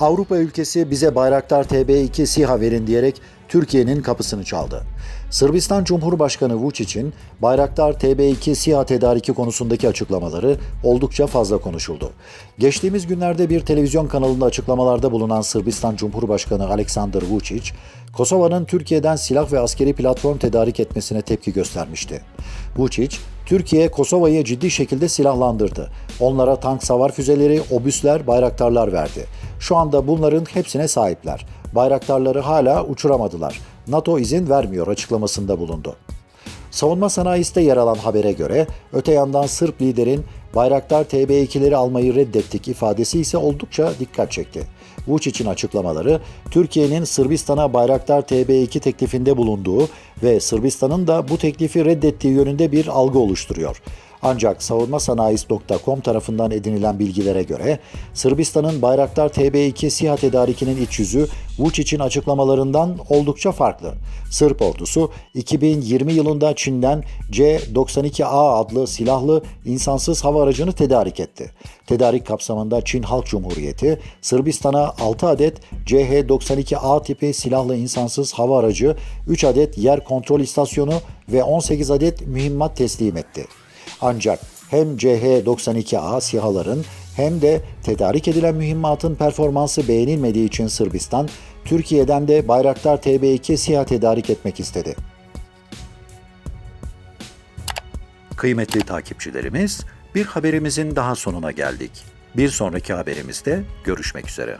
Avrupa ülkesi bize Bayraktar TB2 SİHA verin diyerek Türkiye'nin kapısını çaldı. Sırbistan Cumhurbaşkanı Vučić'in Bayraktar TB2 SİHA tedariki konusundaki açıklamaları oldukça fazla konuşuldu. Geçtiğimiz günlerde bir televizyon kanalında açıklamalarda bulunan Sırbistan Cumhurbaşkanı Aleksandar Vučić, Kosova'nın Türkiye'den silah ve askeri platform tedarik etmesine tepki göstermişti. Vučić, Türkiye Kosova'yı ciddi şekilde silahlandırdı. Onlara tank savar füzeleri, obüsler, bayraktarlar verdi. Şu anda bunların hepsine sahipler. Bayraktarları hala uçuramadılar. NATO izin vermiyor açıklamasında bulundu. Savunma sanayisinde yer alan habere göre öte yandan Sırp liderin Bayraktar TB2'leri almayı reddettik ifadesi ise oldukça dikkat çekti. Vučić'in açıklamaları Türkiye'nin Sırbistan'a Bayraktar TB2 teklifinde bulunduğu ve Sırbistan'ın da bu teklifi reddettiği yönünde bir algı oluşturuyor. Ancak savunmasanayisi.com tarafından edinilen bilgilere göre Sırbistan'ın Bayraktar TB2 SİHA tedarikinin iç yüzü Vučić'in açıklamalarından oldukça farklı. Sırp ordusu 2020 yılında Çin'den C-92A adlı silahlı insansız hava aracını tedarik etti. Tedarik kapsamında Çin Halk Cumhuriyeti Sırbistan'a 6 adet CH-92A tipi silahlı insansız hava aracı, 3 adet yer kontrol istasyonu ve 18 adet mühimmat teslim etti. Ancak hem CH-92A SİHA'ların hem de tedarik edilen mühimmatın performansı beğenilmediği için Sırbistan, Türkiye'den de Bayraktar TB2 SİHA tedarik etmek istedi. Kıymetli takipçilerimiz, bir haberimizin daha sonuna geldik. Bir sonraki haberimizde görüşmek üzere.